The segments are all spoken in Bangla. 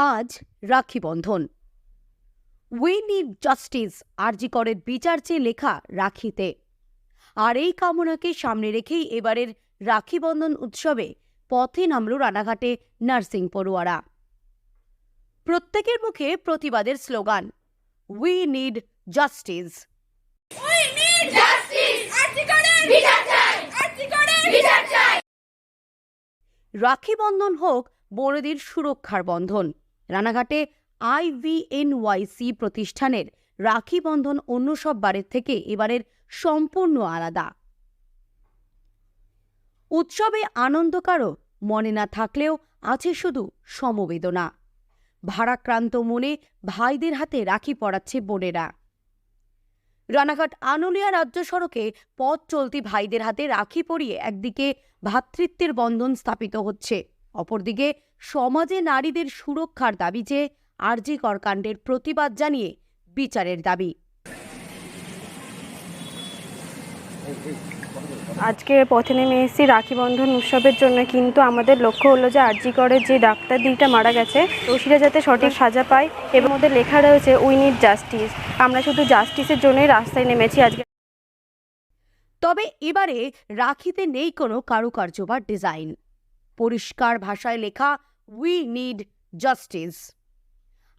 আজ Rakhi Bandhan. We need justice আরজিকরের বিচার চেয়ে লেখা রাখিতে। আর এই কামনাকে সামনে রেখেই এবারের রাখি বন্ধন উৎসবে পথে নামল রানাঘাটে নার্সিং পড়ুয়ারা। প্রত্যেকের মুখে প্রতিবাদের slogan we need justice! Rakhi Bandhan হোক বড়দির সুরক্ষার বন্ধন। রানাঘাটে আইভিএনওয়াইসি প্রতিষ্ঠানের রাখি বন্ধন অন্য সব বারের থেকে এবারের সম্পূর্ণ আলাদা। উৎসবে আনন্দ কারও মনে না থাকলেও আছে শুধু সমবেদনা। ভারাক্রান্ত মনে ভাইদের হাতে রাখি পড়াচ্ছে বোনেরা। রানাঘাট আনুলিয়া রাজ্য সড়কে পথ চলতি ভাইদের হাতে রাখি পরিয়ে একদিকে ভ্রাতৃত্বের বন্ধন স্থাপিত হচ্ছে। অপরদিকে সমাজে নারীদের সুরক্ষার দাবি চেয়ে আরজি করকাণ্ডের প্রতিবাদ জানিয়ে বিচারের দাবি। আজকে পথে নেমে এসেছি রাখি বন্ধন উৎসবের জন্য কিন্তু আমাদের লক্ষ্য হলো যে আরজিকরের যে ডাক্তার দিদিটা মারা গেছে দোষীরা যাতে সঠিক সাজা পায় এবং ওদের লেখা রয়েছে উই নিড জাস্টিস আমরা শুধু জাস্টিসের জন্যই রাস্তায় নেমেছি আজকে। তবে এবারে রাখিতে নেই কোনো কারুকার্য বা ডিজাইন পরিষ্কার ভাষায় লেখা উই নিড জাস্টিস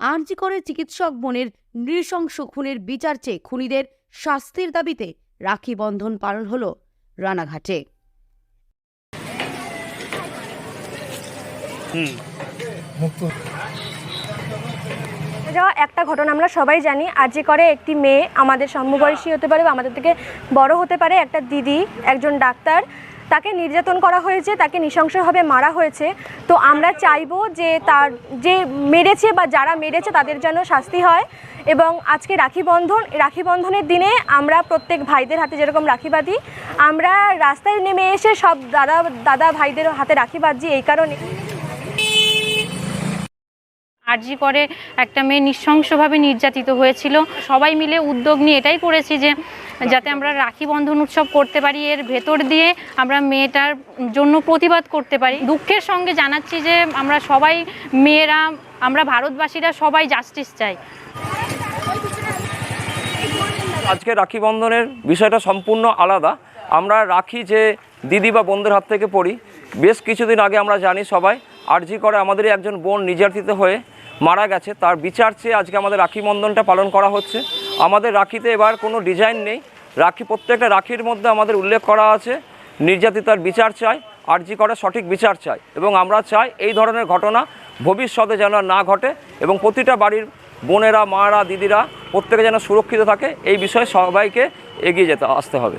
আরজি করে চিকিৎসক বোনের নৃশংস খুনের বিচার চেয়ে খুনিদের শাস্তির দাবিতে রাখি বন্ধন পালন হলো রানাঘাটে। যাওয়া একটা ঘটনা আমরা সবাই জানি। আরজি করে একটি মেয়ে আমাদের সমবয়সী হতে পারে বা আমাদের থেকে বড় হতে পারে। একটা দিদি একজন ডাক্তার। তাকে নির্যাতন করা হয়েছে, তাকে নৃশংসভাবে মারা হয়েছে। তো আমরা চাইব যে তার, যে মেরেছে বা যারা মেরেছে তাদের যেন শাস্তি হয় এবং আজকে রাখি বন্ধন, রাখি বন্ধনের দিনে আমরা প্রত্যেক ভাইদের হাতে যেরকম রাখি বাঁধি, আমরা রাস্তায় নেমে এসে সব দাদা দাদা ভাইদের হাতে রাখি বাঁধছি এই কারণে। আরজি করে একটা মেয়ে নৃশংসভাবে নির্যাতিত হয়েছিল। সবাই মিলে উদ্যোগ নিয়ে এটাই করেছি যে, যাতে আমরা রাখি বন্ধন উৎসব করতে পারি, এর ভেতর দিয়ে আমরা মেয়েটার জন্য প্রতিবাদ করতে পারি। দুঃখের সঙ্গে জানাচ্ছি যে, আমরা সবাই মেয়েরা, আমরা ভারতবাসীরা সবাই জাস্টিস চাই। আজকে রাখি বন্ধনের বিষয়টা সম্পূর্ণ আলাদা। আমরা রাখি যে দিদি বা বোনদের হাত থেকে পড়ি বেশ কিছুদিন আগে আমরা জানি সবাই, আরজি করে আমাদেরই একজন বোন নির্যাতিত হয়ে মারা গেছে। তার বিচার চেয়ে আজকে আমাদের রাখি বন্ধনটা পালন করা হচ্ছে। আমাদের রাখিতে এবার কোনো ডিজাইন নেই। রাখি, প্রত্যেকটা রাখির মধ্যে আমাদের উল্লেখ করা আছে। নির্যাতিতার বিচার চাই, আরজি করে সঠিক বিচার চাই এবং আমরা চাই এই ধরনের ঘটনা ভবিষ্যতে যেন না ঘটে এবং প্রতিটা বাড়ির বোনেরা, মারা, দিদিরা প্রত্যেকে যেন সুরক্ষিত থাকে। এই বিষয়ে সবাইকে এগিয়ে যেতে, আসতে হবে।